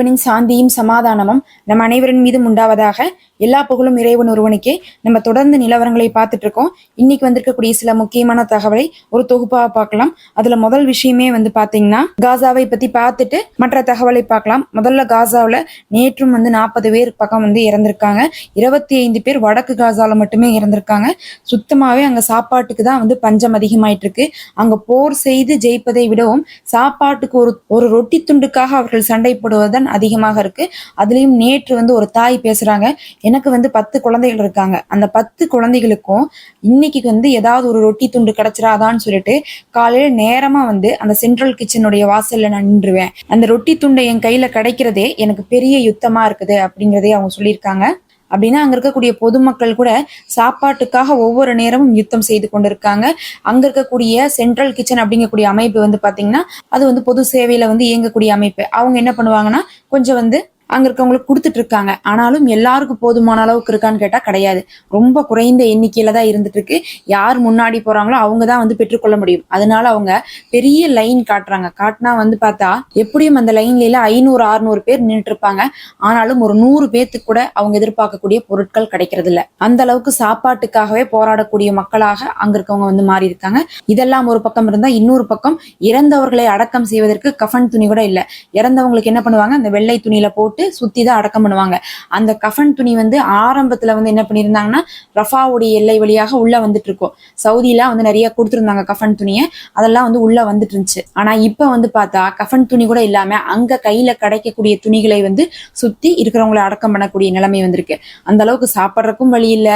இறைவனின் சாந்தியும் சமாதானமும் நம் அனைவரின் மீதும் உண்டாவதாக எல்லா புகழும் இறைவன் ஒருவனுக்கே. நம்ம தொடர்ந்து நிலவரங்களை பார்த்துட்டு இருக்கோம். இன்னைக்கு வந்திருக்கக்கூடிய சில முக்கியமான தகவலை ஒரு தொகுப்பாக பார்க்கலாம். அதுல முதல் விஷயமே வந்து பாத்தீங்கன்னா காசாவை பத்தி பார்த்துட்டு மற்ற தகவலை பார்க்கலாம். முதல்ல காசாவில் நேற்றும் வந்து நாற்பது பேர் பக்கம் வந்து இறந்திருக்காங்க. இருபத்தி ஐந்து பேர் வடக்கு காசாவில் மட்டுமே இறந்திருக்காங்க. சுத்தமாகவே அங்க சாப்பாட்டுக்கு தான் வந்து பஞ்சம் அதிகமாயிட்டு இருக்கு அங்க போர் செய்து ஜெயிப்பதை விடவும் சாப்பாட்டுக்கு ஒரு ஒரு ரொட்டி துண்டுக்காக அவர்கள் சண்டை போடுவதுதான் அதிகமாக இருக்கு. அதுலயும் நேற்று வந்து ஒரு தாய் பேசுறாங்க. எனக்கு வந்து பத்து குழந்தைகள் இருக்காங்க. அந்த பத்து குழந்தைகளுக்கும் இன்னைக்கு வந்து ஏதாவது ஒரு ரொட்டி துண்டு கிடைச்சிடாதான்னு சொல்லிட்டு காலையில நேரமா வந்து அந்த சென்ட்ரல் கிச்சனுடைய வாசல்ல நான் நின்றுவேன். அந்த ரொட்டி துண்டை என் கையில கிடைக்கிறதே எனக்கு பெரிய யுத்தமா இருக்குது அப்படிங்கறதே அவங்க சொல்லியிருக்காங்க. அப்படின்னா அங்க இருக்கக்கூடிய பொதுமக்கள் கூட சாப்பாட்டுக்காக ஒவ்வொரு நேரமும் யுத்தம் செய்து கொண்டிருக்காங்க. அங்க இருக்கக்கூடிய சென்ட்ரல் கிச்சன் அப்படிங்கக்கூடிய அமைப்பு வந்து பாத்தீங்கன்னா அது வந்து பொது சேவையில வந்து இயங்கக்கூடிய அமைப்பு. அவங்க என்ன பண்ணுவாங்கன்னா கொஞ்சம் வந்து அங்க இருக்கவங்களுக்கு கொடுத்துட்டு இருக்காங்க. ஆனாலும் எல்லாருக்கும் போதுமான அளவுக்கு இருக்கான்னு கேட்டா கிடையாது. ரொம்ப குறைந்த எண்ணிக்கையில தான் இருந்துட்டு இருக்கு. யார் முன்னாடி போறாங்களோ அவங்க தான் வந்து பெற்றுக்கொள்ள முடியும். அதனால அவங்க பெரிய லைன் காட்டுறாங்க. காட்டினா வந்து பார்த்தா எப்படியும் அந்த லைன்ல ஐநூறு அறுநூறு பேர் நின்றுட்டு இருப்பாங்க. ஆனாலும் ஒரு நூறு பேத்துக்கு கூட அவங்க எதிர்பார்க்கக்கூடிய பொருட்கள் கிடைக்கிறது இல்ல அந்த அளவுக்கு சாப்பாட்டுக்காகவே போராடக்கூடிய மக்களாக அங்க இருக்கவங்க வந்து மாறி இருக்காங்க. இதெல்லாம் ஒரு பக்கம் இருந்தா இன்னொரு பக்கம் இறந்தவர்களை அடக்கம் செய்வதற்கு கஃபன் துணி கூட இல்ல. இறந்தவங்களுக்கு என்ன பண்ணுவாங்க? அந்த வெள்ளை துணியில போட்டு சுத்தி தான் அடக்கம் பண்ணுவாங்க. அந்த கஃபன் துணி வந்து ஆரம்பத்துல வந்து என்ன பண்ணியிருந்தாங்கன்னா ரஃபாவுடைய எல்லை வழியாக உள்ள வந்துட்டு இருக்கும் சவுதியில வந்து நிறைய கொடுத்துருந்தாங்க கஃபன் துணியை. அதெல்லாம் வந்து உள்ள வந்துட்டு இருந்துச்சு ஆனா இப்ப வந்து பார்த்தா கஃபன் துணி கூட இல்லாம அங்க கையில கிடைக்கக்கூடிய துணிகளை வந்து சுத்தி இருக்கிறவங்களை அடக்கம் பண்ணக்கூடிய நிலைமை வந்திருக்கு. அந்த அளவுக்கு சாப்பிட்றதுக்கும் வழி இல்ல.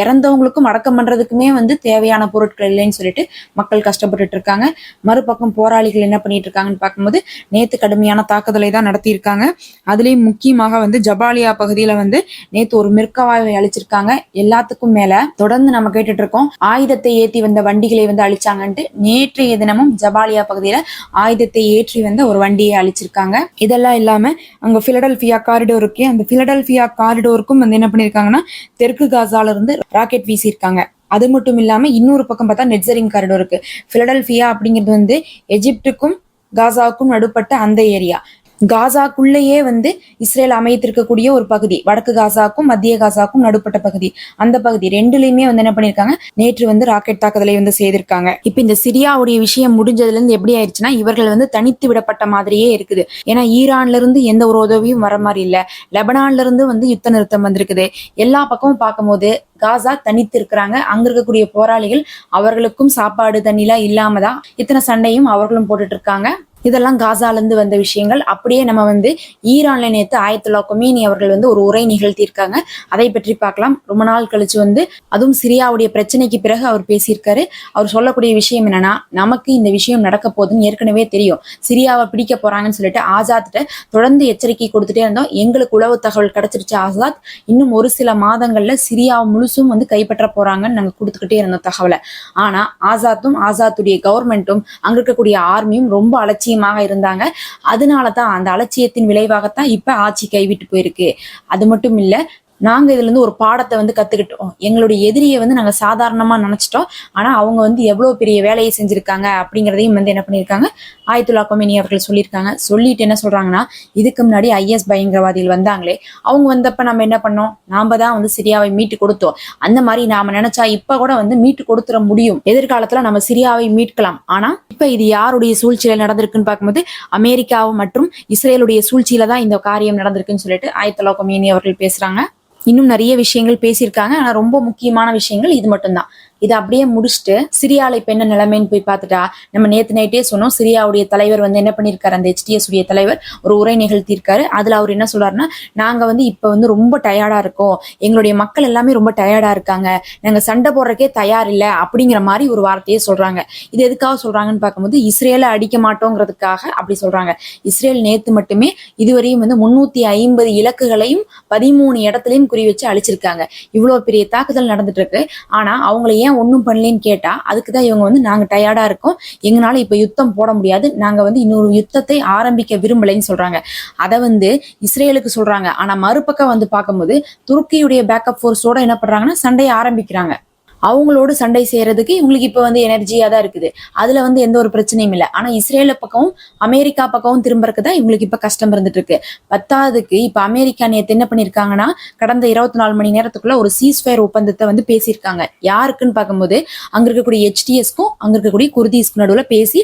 இறந்தவங்களுக்கும் அடக்கம் பண்றதுக்குமே வந்து தேவையான பொருட்கள் இல்லைன்னு சொல்லிட்டு மக்கள் கஷ்டப்பட்டுட்டு இருக்காங்க. மறுபக்கம் போராளிகள் என்ன பண்ணிட்டு இருக்காங்கன்னு பார்க்கும்போது நேத்து கடுமையான தாக்குதலை தான் நடத்தியிருக்காங்க. அதுலயும் முக்கியமாக வந்து ஜபாலியா பகுதியில வந்து நேத்து ஒரு மிர்கவாயை அழிச்சிருக்காங்க. எல்லாத்துக்கும் மேல தொடர்ந்து நம்ம கேட்டுட்டு இருக்கோம் ஆயுதத்தை ஏற்றி வந்த வண்டிகளை வந்து அழிச்சாங்கன்ட்டு நேற்றைய தினமும் ஜபாலியா பகுதியில ஆயுதத்தை ஏற்றி வந்த ஒரு வண்டியை அழிச்சிருக்காங்க. இதெல்லாம் இல்லாம அங்க பிலடல்பியா காரிடோர் இருக்கு அந்த பிலடல்பியா காரிடோருக்கும் வந்து என்ன பண்ணிருக்காங்கன்னா தெற்கு காசால இருந்து ராக்கெட் வீசியிருக்காங்க. அது மட்டும் இல்லாம இன்னொரு பக்கம் பார்த்தா நெட்சரிங் காரிடோர் இருக்கு. பிலடல்பியா அப்படிங்கிறது வந்து எஜிப்டுக்கும் காசாவுக்கும் நடுப்பட்ட அந்த ஏரியா. காசாக்குள்ளேயே வந்து இஸ்ரேல் அமைத்திருக்கக்கூடிய ஒரு பகுதி வடக்கு காசாக்கும் மத்திய காசாக்கும் நடுப்பட்ட பகுதி. அந்த பகுதி ரெண்டுலயுமே வந்து என்ன பண்ணிருக்காங்க? நேற்று வந்து ராக்கெட் தாக்குதலை வந்து செய்திருக்காங்க. இப்ப இந்த சிரியாவுடைய விஷயம் முடிஞ்சதுல இருந்து எப்படி ஆயிடுச்சுன்னா இவர்கள் வந்து தனித்து விடப்பட்ட மாதிரியே இருக்குது. ஏன்னா ஈரான்ல இருந்து எந்த ஒரு உதவியும் வர மாதிரி இல்ல. லெபனான்ல இருந்து வந்து யுத்த நிறுத்தம் வந்திருக்குது. எல்லா பக்கமும் பார்க்கும்போது காசா தனித்து இருக்கிறாங்க. அங்க இருக்கக்கூடிய போராளிகள் அவர்களுக்கும் சாப்பாடு தண்ணிலாம் இல்லாம தான் இத்தனை சண்டையும் அவர்களும் போட்டுட்டு இருக்காங்க. இதெல்லாம் காசாலேருந்து வந்த விஷயங்கள். அப்படியே நம்ம வந்து ஈரான்ல நேத்து ஆயத்துல்லா கொமீனி அவர்கள் வந்து ஒரு உரை நிகழ்த்தியிருக்காங்க. அதை பற்றி பார்க்கலாம். ரொம்ப நாள் கழிச்சு வந்து அதுவும் சிரியாவுடைய பிரச்சனைக்கு பிறகு அவர் பேசியிருக்காரு. அவர் சொல்லக்கூடிய விஷயம் என்னன்னா நமக்கு இந்த விஷயம் நடக்க போகுதுன்னு ஏற்கனவே தெரியும். சிரியாவை பிடிக்க போறாங்கன்னு சொல்லிட்டு ஆசாத்திட்ட தொடர்ந்து எச்சரிக்கை கொடுத்துட்டே இருந்தோம். எங்களுக்கு உளவு தகவல் கிடைச்சிருச்சு ஆசாத். இன்னும் ஒரு சில மாதங்கள்ல சிரியாவை முழுசும் வந்து கைப்பற்ற போறாங்கன்னு நாங்க கொடுத்துக்கிட்டே இருந்தோம் தகவலை. ஆனா ஆசாத்தும் ஆசாத்துடைய கவர்மெண்ட்டும் அங்க இருக்கக்கூடிய ஆர்மியும் ரொம்ப அலட்சியமாக இருந்தாங்க. அதனால தான் அந்த அலட்சியத்தின் விளைவாகத்தான் இப்ப ஆட்சி கைவிட்டு போயிருக்கு. அது மட்டும் இல்ல நாங்க இதுல இருந்து ஒரு பாடத்தை வந்து கத்துக்கிட்டோம். எங்களுடைய எதிரியை வந்து நாங்க சாதாரணமா நினைச்சிட்டோம். ஆனா அவங்க வந்து எவ்வளவு பெரிய வேலையை செஞ்சிருக்காங்க அப்படிங்கறதையும் வந்து என்ன பண்ணிருக்காங்க ஆயத்துல்லா கொமினி அவர்கள் சொல்லியிருக்காங்க. சொல்லிட்டு என்ன சொல்றாங்கன்னா இதுக்கு முன்னாடி ஐஎஸ் பயங்கரவாதிகள் வந்தாங்களே. அவங்க வந்தப்ப நம்ம என்ன பண்ணோம்? நாம தான் வந்து சிரியாவை மீட்டு கொடுத்தோம். அந்த மாதிரி நாம நினைச்சா இப்ப கூட வந்து மீட்டு கொடுத்துட முடியும். எதிர்காலத்துல நம்ம சிரியாவை மீட்கலாம். ஆனா இப்ப இது யாருடைய சூழ்ச்சியில நடந்திருக்குன்னு பார்க்கும்போது அமெரிக்காவும் மற்றும் இஸ்ரேலுடைய சூழ்ச்சியில தான் இந்த காரியம் நடந்திருக்குன்னு சொல்லிட்டு ஆயத்துல்லா கொமினி அவர்கள் பேசுறாங்க. இன்னும் நிறைய விஷயங்கள் பேசியிருக்காங்க. ஆனால் ரொம்ப முக்கியமான விஷயங்கள் இது மட்டும்தான். இதை அப்படியே முடிச்சுட்டு சிரியால இப்ப என்ன நிலைமைன்னு போய் பார்த்துட்டா நம்ம நேத்து நைட்டே சொன்னோம் சிரியாவுடைய தலைவர் வந்து என்ன பண்ணிருக்காரு அந்த ஹெச்டிஎஸ் உடைய தலைவர் ஒரு உரை நிகழ்த்தியிருக்காரு. அதுல அவர் என்ன சொல்றாருன்னா நாங்க வந்து இப்ப வந்து ரொம்ப டயர்டா இருக்கோம். எங்களுடைய மக்கள் எல்லாமே ரொம்ப டயர்டா இருக்காங்க. நாங்க சண்டை போடுறக்கே தயார் இல்ல அப்படிங்கிற மாதிரி ஒரு வார்த்தையே சொல்றாங்க. இது எதுக்காக சொல்றாங்கன்னு பார்க்கும்போது இஸ்ரேலை அடிக்க மாட்டோங்கிறதுக்காக அப்படி சொல்றாங்க. இஸ்ரேல் நேத்து மட்டுமே இதுவரையும் வந்து முன்னூத்தி ஐம்பது இலக்குகளையும் பதிமூணு இடத்துலையும் குறி வச்சு அழிச்சிருக்காங்க. இவ்வளவு பெரிய தாக்குதல் நடந்துட்டு இருக்கு. ஆனா அவங்களை ஏன் ஒன்றும் பண்ணலன்னு கேட்டா அதுக்கு தான் இவங்க வந்து நாங்க டயர்டா இருக்கோம். எங்களால இப்ப யுத்தம் போட முடியாது. நாங்க வந்து இன்னொரு யுத்தத்தை ஆரம்பிக்க விரும்பலைன்னு சொல்றாங்க. அதை வந்து இஸ்ரேலுக்கு சொல்றாங்க. ஆனா மறுபக்கம் வந்து பார்க்கும்போது துருக்கியுடைய பேக்கப் ஃபோர்ஸோட என்ன பண்றாங்கன்னா சண்டையை ஆரம்பிக்கிறாங்க. அவங்களோடு சண்டை செய்யறதுக்கு இவங்களுக்கு இப்போ வந்து எனர்ஜியாக தான் இருக்குது. அதில் வந்து எந்த ஒரு பிரச்சனையும் இல்லை. ஆனால் இஸ்ரேல பக்கமும் அமெரிக்கா பக்கமும் திரும்பறதுக்கு தான் இவங்களுக்கு இப்போ கஷ்டம் இருந்துட்டு இருக்கு பத்தாவதுக்கு இப்போ அமெரிக்கா நேற்று என்ன பண்ணியிருக்காங்கன்னா கடந்த இருபத்தி நாலு மணி நேரத்துக்குள்ள ஒரு சீஸ்ஃபயர் ஒப்பந்தத்தை வந்து பேசியிருக்காங்க. யாருக்குன்னு பார்க்கும்போது அங்கே இருக்கக்கூடிய ஹெச்டிஎஸ்க்கும் அங்கே இருக்கக்கூடிய குருதீஸ்க்கும் நடுவில் பேசி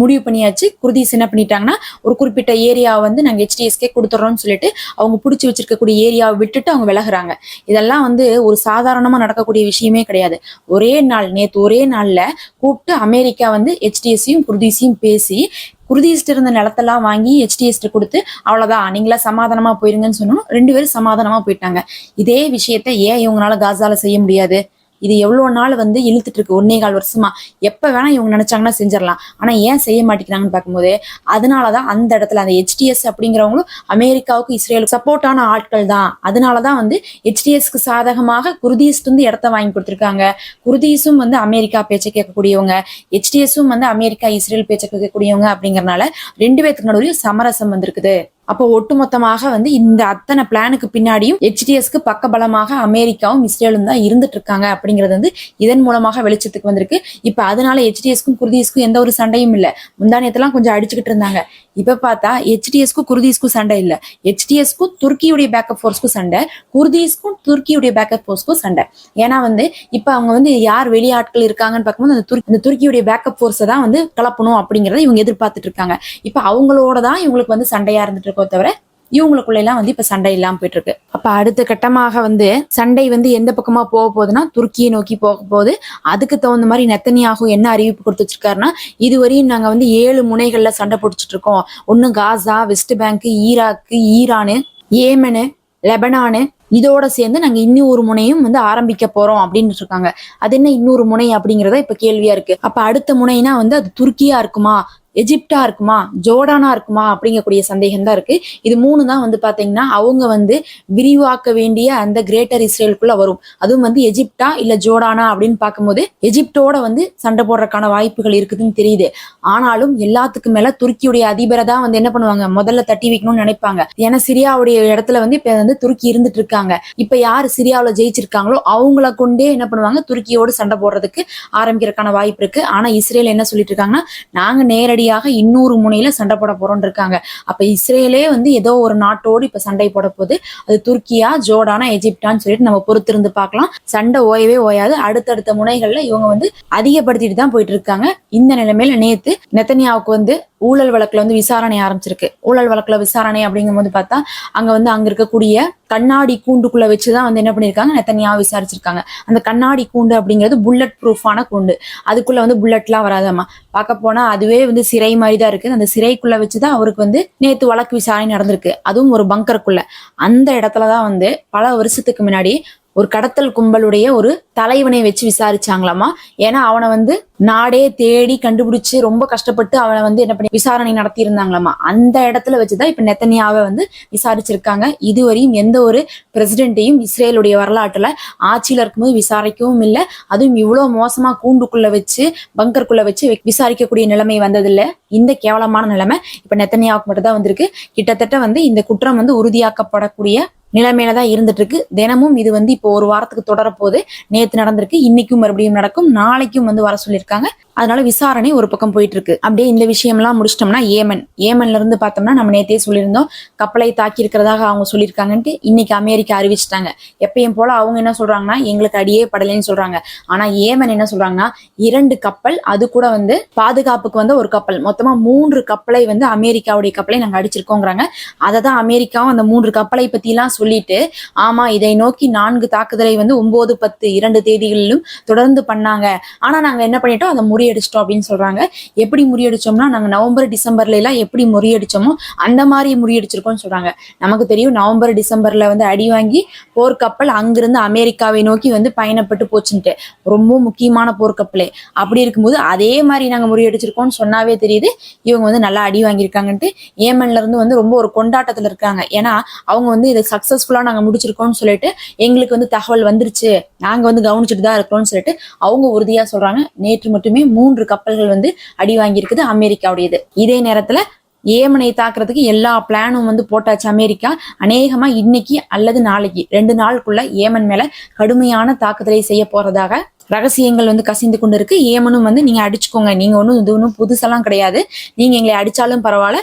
முடிவு பண்ணியாச்சு. குர்தீஸ் என்ன பண்ணிட்டாங்கன்னா ஒரு குறிப்பிட்ட ஏரியாவை வந்து நாங்கள் ஹெச்டிஎஸ்கே கொடுத்துட்றோம்னு சொல்லிட்டு அவங்க பிடிச்சி வச்சிருக்கக்கூடிய ஏரியாவை விட்டுட்டு அவங்க விலகுறாங்க. இதெல்லாம் வந்து ஒரு சாதாரணமாக நடக்கக்கூடிய விஷயமே கிடையாது. ஒரே நாள் நேத்து ஒரே நாள்ல கூப்பிட்டு அமெரிக்கா வந்து ஹெச்டிஎஸ்சியும் குர்தீஸையும் பேசி குருதிஸ்ட் இருந்த நிலத்தெல்லாம் வாங்கி ஹெச்டிஎஸ்ட்டு கொடுத்து அவ்வளவுதான் நீங்களா சமாதானமா போயிருங்கன்னு சொன்னோம். ரெண்டு பேரும் சமாதானமா போயிட்டாங்க. இதே விஷயத்த ஏன் இவங்களால காசால செய்ய முடியாது? இது எவ்வளோ நாள் வந்து இழுத்துட்டு இருக்கு ஒன்னே கால் வருஷமா. எப்போ வேணா இவங்க நினைச்சாங்கன்னா செஞ்சிடலாம். ஆனால் ஏன் செய்ய மாட்டேங்கிறாங்கன்னு பார்க்கும்போது அதனால தான் அந்த இடத்துல அந்த ஹெச்டிஎஸ் அப்படிங்கிறவங்களும் அமெரிக்காவுக்கு இஸ்ரேலுக்கு சப்போர்ட்டான ஆட்கள் தான். அதனால தான் வந்து ஹெச்டிஎஸ்க்கு சாதகமாக குருதீஸ் வந்து இடத்த வாங்கி கொடுத்துருக்காங்க. குருதீஸும் வந்து அமெரிக்கா பேச்சை கேட்கக்கூடியவங்க. ஹெச்டிஎஸும் வந்து அமெரிக்கா இஸ்ரேல் பேச்சை கேட்கக்கூடியவங்க அப்படிங்கிறனால ரெண்டு பேத்துக்கு நடுவில் சமரசம் வந்திருக்குது. அப்போ ஒட்டுமொத்தமாக வந்து இந்த அத்தனை பிளானுக்கு பின்னாடியும் ஹெச்டிஎஸ்க்கு பக்கபலமாக அமெரிக்காவும் இஸ்ரேலும் தான் இருந்துட்டு இருக்காங்க அப்படிங்கிறது வந்து இதன் மூலமாக வெளிச்சத்துக்கு வந்திருக்கு. இப்ப அதனால ஹெச்டிஎஸ்க்கும் குர்தீஸ்க்கும் எந்த ஒரு சண்டையும் இல்ல. முந்தானியத்தெல்லாம் கொஞ்சம் அடிச்சுக்கிட்டு இருந்தாங்க. இப்ப பார்த்தா ஹெச்டிஎஸ்க்கும் குர்தீஸ்க்கும் சண்டை இல்ல. ஹெச்டிஎஸ்க்கும் துருக்கியுடைய பேக்கப் ஃபோர்ஸ்க்கும் சண்டை. குர்தீஸ்க்கும் துருக்கியுடைய பேக்கப் ஃபோர்ஸ்க்கும் சண்டை. ஏன்னா வந்து இப்ப அவங்க வந்து யார் வெளியாட்கள் இருக்காங்கன்னு பார்க்கும்போது அந்த துருக்கி அந்த துருக்கியுடைய பேக்கப் ஃபோர்ஸை தான் வந்து கலப்பணும் அப்படிங்கறத இவங்க எதிர்பார்த்துட்டு இருக்காங்க இப்ப அவங்களோட தான் இவங்களுக்கு வந்து சண்டையா இருந்துட்டு இருக்கோ தவிர இவங்களுக்குள்ள எல்லாம் வந்து இப்ப சண்டை இல்லாம போயிட்டு இருக்கு அப்ப அடுத்த கட்டமாக வந்து சண்டை வந்து எந்த பக்கமா போக போகுதுன்னா துருக்கியை நோக்கி போக போகுது. அதுக்கு தகுந்த மாதிரி நெத்தனியாகும் என்ன அறிவிப்பு கொடுத்து வச்சிருக்காருன்னா இதுவரையும் நாங்க வந்து ஏழு முனைகள்ல சண்டை பிடிச்சிட்டு இருக்கோம். ஒன்னு Gaza West Bank Iraq Iran Yemen Lebanon இதோட சேர்ந்து நாங்க இன்னொரு முனையும் வந்து ஆரம்பிக்க போறோம் அப்படின்னு இருக்காங்க. அது என்ன இன்னொரு முனை அப்படிங்கறத இப்ப கேள்வியா இருக்கு. அப்ப அடுத்த முனைனா வந்து அது துருக்கியா இருக்குமா? எஜிப்டா இருக்குமா? ஜோர்டானா இருக்குமா? அப்படிங்கக்கூடிய சந்தேகம் தான் இருக்கு. இது மூணு தான் வந்து பாத்தீங்கன்னா அவங்க வந்து விரிவாக்க வேண்டிய அந்த கிரேட்டர் இஸ்ரேலுக்குள்ள வரும். அதுவும் வந்து எஜிப்டா இல்ல ஜோர்டானா அப்படின்னு பார்க்கும்போது எஜிப்டோட வந்து சண்டை போடுறதுக்கான வாய்ப்புகள் இருக்குதுன்னு தெரியுது. ஆனாலும் எல்லாத்துக்கும் மேல துருக்கியுடைய அதிபரை தான் வந்து என்ன பண்ணுவாங்க? முதல்ல தட்டி வைக்கணும்னு நினைப்பாங்க. ஏன்னா சிரியாவுடைய இடத்துல வந்து இப்ப வந்து துருக்கி இருந்துட்டு இருக்காங்க. இப்ப யார் சிரியாவில் ஜெயிச்சிருக்காங்களோ அவங்கள கொண்டே என்ன பண்ணுவாங்க? துருக்கியோடு சண்டை போடுறதுக்கு ஆரம்பிக்கிறதுக்கான வாய்ப்பு இருக்கு. ஆனா இஸ்ரேல் என்ன சொல்லிட்டு இருக்காங்கன்னா நாங்க நேரடியாக இன்னொரு முனையில சண்டை போட போறோம்னு இருக்காங்க. அப்ப இஸ்ரேலே வந்து ஏதோ ஒரு நாட்டோடு இப்ப சண்டை போட போது அது துர்க்கியா ஜோர்டானா எஜிப்டான்னு சொல்லிட்டு நம்ம பொறுத்திருந்து பார்க்கலாம். சண்டை ஓயவே ஓயாது. அடுத்தடுத்த முனைகள்ல இவங்க வந்து அதிகப்படுத்திட்டு தான் போயிட்டு இருக்காங்க. இந்த நிலைமையில நேத்து நெத்தனியாவுக்கு வந்து ஊழல் வழக்குல வந்து விசாரணை ஆரம்பிச்சிருக்கு. ஊழல் வழக்குல விசாரணை அப்படிங்கும்போது பார்த்தா அங்க வந்து அங்க இருக்கக்கூடிய கண்ணாடி கூண்டுக்குள்ள வச்சுதான் வந்து என்ன பண்ணிருக்காங்க நெத்தனியா விசாரிச்சிருக்காங்க. அந்த கண்ணாடி கூண்டு அப்படிங்கிறது புல்லட் ப்ரூஃபான கூண்டு. அதுக்குள்ள வந்து புல்லட்லாம் வராதாமா பார்க்க போனா அதுவே வந்து சிறை மாதிரி தான் இருக்கு அந்த சிறைக்குள்ள வச்சுதான் அவருக்கு வந்து நேத்து வழக்கு விசாரணை நடந்திருக்கு. அதுவும் ஒரு பங்கருக்குள்ள அந்த இடத்துலதான் வந்து பல வருஷத்துக்கு முன்னாடி ஒரு கடத்தல் கும்பலுடைய ஒரு தலைவனை வச்சு விசாரிச்சாங்களாமா. ஏன்னா அவனை வந்து நாடே தேடி கண்டுபிடிச்சு ரொம்ப கஷ்டப்பட்டு அவளை வந்து என்ன பண்ணி விசாரணை நடத்தி இருந்தாங்களாமா அந்த இடத்துல வச்சுதான் இப்ப நெத்தனியாவை வந்து விசாரிச்சிருக்காங்க. இதுவரையும் எந்த ஒரு பிரசிடென்ட்டையும் இஸ்ரேலுடைய வரலாற்றுல ஆட்சியில இருக்கும்போது விசாரிக்கவும் இல்லை. அதுவும் இவ்வளவு மோசமா கூண்டுக்குள்ள வச்சு பங்கருக்குள்ள வச்சு விசாரிக்கக்கூடிய நிலைமை வந்ததில்ல. இந்த கேவலமான நிலைமை இப்ப நெத்தனியாவுக்கு மட்டும் தான் வந்திருக்கு. கிட்டத்தட்ட வந்து இந்த குற்றம் வந்து உறுதியாக்கப்படக்கூடிய நிலைமையில தான் இருந்துட்டு இருக்கு தினமும் இது வந்து இப்போ ஒரு வாரத்துக்கு தொடரப்போகுது. நேத்து நடந்திருக்கு. இன்னைக்கும் மறுபடியும் நடக்கும். நாளைக்கும் வந்து வர சொல்லியிருக்காங்க. 讲，诶、அதனால விசாரணை ஒரு பக்கம் போயிட்டு இருக்கு அப்படியே இந்த விஷயம்லாம் முடிச்சிட்டோம்னா ஏமன். ஏமன்ல இருந்து பார்த்தோம்னா நம்ம நேத்தே சொல்லியிருந்தோம். கப்பலை தாக்கி இருக்கிறதாக அவங்க சொல்லியிருக்காங்கன்ட்டு இன்னைக்கு அமெரிக்கா அறிவிச்சிட்டாங்க. எப்பயும் போல அவங்க என்ன சொல்றாங்கன்னா எங்களுக்கு அடியே படலைன்னு சொல்றாங்க. ஆனா ஏமன் என்ன சொல்றாங்கன்னா இரண்டு கப்பல் அது கூட வந்து பாதுகாப்புக்கு வந்து ஒரு கப்பல். மொத்தமா மூன்று கப்பலை வந்து அமெரிக்காவுடைய கப்பலை நாங்க அடிச்சிருக்கோங்கிறாங்க. அதை தான் அமெரிக்காவும் அந்த மூன்று கப்பலை பத்தி எல்லாம் சொல்லிட்டு ஆமா இதை நோக்கி நான்கு தாக்குதலை வந்து ஒன்பது பத்து இரண்டு தேதிகளிலும் தொடர்ந்து பண்ணாங்க. ஆனா நாங்க என்ன பண்ணிட்டோம் அதை முறியடிச்சிட்டோம் அப்படின்னு சொல்றாங்க. எப்படி முறியடிச்சோம்னா நாங்க நவம்பர் டிசம்பர்ல எல்லாம் எப்படி முறியடிச்சோமோ அந்த மாதிரி முறியடிச்சிருக்கோம்னு சொல்றாங்க. நமக்கு தெரியும் நவம்பர் டிசம்பர்ல வந்து அடி வாங்கி போர்க்கப்பல் அங்கிருந்து அமெரிக்காவை நோக்கி வந்து பயணப்பட்டு போச்சுன்ட்டு. ரொம்ப முக்கியமான போர்க்கப்பலே. அப்படி இருக்கும்போது அதே மாதிரி நாங்க முறியடிச்சிருக்கோம்னு சொன்னாவே தெரியுது. இவங்க வந்து நல்லா அடி வாங்கியிருக்காங்கன்ட்டு ஏமன்ல இருந்து வந்து ரொம்ப ஒரு கொண்டாட்டத்துல இருக்காங்க. ஏன்னா அவங்க வந்து இதை சக்சஸ்ஃபுல்லா நாங்க முடிச்சிருக்கோம்னு சொல்லிட்டு எங்களுக்கு வந்து தகவல் வந்துருச்சு. நாங்க வந்து கவனிச்சுட்டு தான் இருக்கிறோம்னு சொல்லிட்டு அவங்க உறுதியா சொல்றாங்க. நேற்று மட்டுமே மூன்று கப்பல்கள் வந்து அடி வாங்கியிருக்குது அமெரிக்காவுடையது. இதே நேரத்துல ஏமனை தாக்குறதுக்கு எல்லா பிளானும் வந்து போட்டாச்சு அமெரிக்கா. அநேகமா இன்னைக்கு அல்லது நாளைக்கு ரெண்டு நாளுக்குள்ள ஏமன் மேல கடுமையான தாக்குதலை செய்ய போறதாக ரகசியங்கள் வந்து கசிந்து கொண்டு இருக்கு ஏமனும் வந்து நீங்க அடிச்சுக்கோங்க நீங்க ஒன்றும் இது ஒன்றும் புதுசெல்லாம் கிடையாது. நீங்க எங்களை அடிச்சாலும் பரவாயில்ல.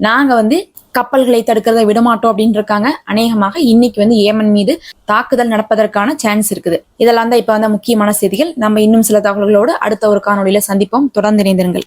நாங்க வந்து கப்பல்களை தடுக்கிறத விடமாட்டோம் அப்படின்னு இருக்காங்க அநேகமாக இன்னைக்கு வந்து ஏமன் மீது தாக்குதல் நடப்பதற்கான சான்ஸ் இருக்குது. இதெல்லாம் தான் இப்ப வந்த முக்கியமான செய்திகள். நம்ம இன்னும் சில தகவல்களோடு அடுத்த ஒரு காணொலியில சந்திப்போம். தொடர்ந்து இணைந்திருங்கள்.